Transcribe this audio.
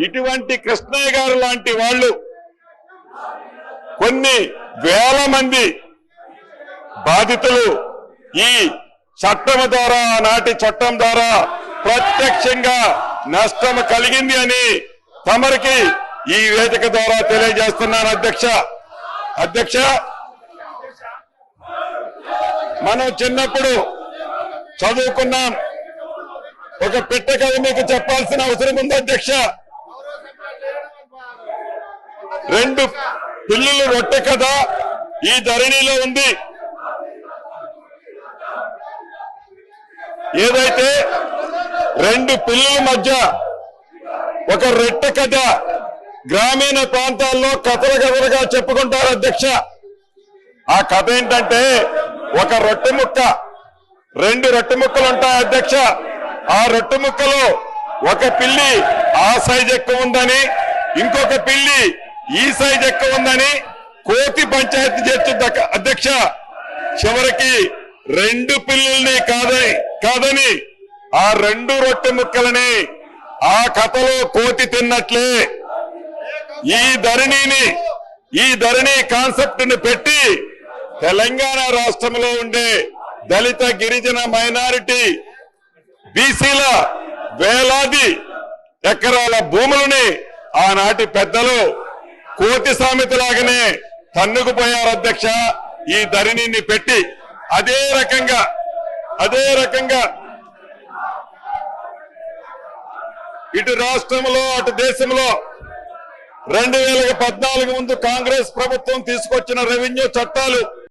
ఇటువంటి కృష్ణయ్య గారు లాంటి వాళ్ళు కొన్ని వేల మంది బాధితులు ఈ చట్టం ద్వారా నాటి చట్టం ద్వారా ప్రత్యక్షంగా నష్టం కలిగింది అని తమరికి ఈ వేదిక ద్వారా తెలియజేస్తున్నాను అధ్యక్ష. అధ్యక్ష మనం చిన్నప్పుడు చదువుకున్నాం. ఒక పిట్ట కథ మీకు చెప్పాల్సిన అవసరం ఉంది అధ్యక్ష. రెండు పిల్లులు రొట్టె కథ ఈ ధరణిలో ఉంది. ఏదైతే రెండు పిల్లల మధ్య ఒక రొట్టె కథ గ్రామీణ ప్రాంతాల్లో కథలు కథలుగా చెప్పుకుంటారు అధ్యక్ష. ఆ కథ ఏంటంటే ఒక రొట్టె ముక్క రెండు రొట్టె ముక్కలు ఉంటాయి అధ్యక్ష. ఆ రొట్టె ముక్కలో ఒక పిల్లి ఆ సైజ్ ఎక్కువ ఉందని ఇంకొక పిల్లి ఈ సైజ్ ఎక్కువ ఉందని కోతి పంచాయతీ చేస్తుంది అధ్యక్ష చివరికి రెండు పిల్లల్ని కాదని కాదని ఆ రెండు రొట్టె ముక్కలని ఆ కథలో కోతి తిన్నట్లే. ఈ ధరణిని ఈ ధరణి కాన్సెప్ట్ని పెట్టి తెలంగాణ రాష్ట్రంలో ఉండే దళిత గిరిజన మైనారిటీ బీసీల వేలాది ఎకరాల భూములని ఆనాటి పెద్దలు కోటి సామెతలాగానే తన్నుకుపోయారు అధ్యక్ష. ఈ ధరణిని పెట్టి అదే రకంగా అదే రకంగా ఇటు రాష్ట్రంలో అటు దేశంలో రెండు వేల పద్నాలుగు ముందు కాంగ్రెస్ ప్రభుత్వం తీసుకొచ్చిన రెవెన్యూ చట్టాలు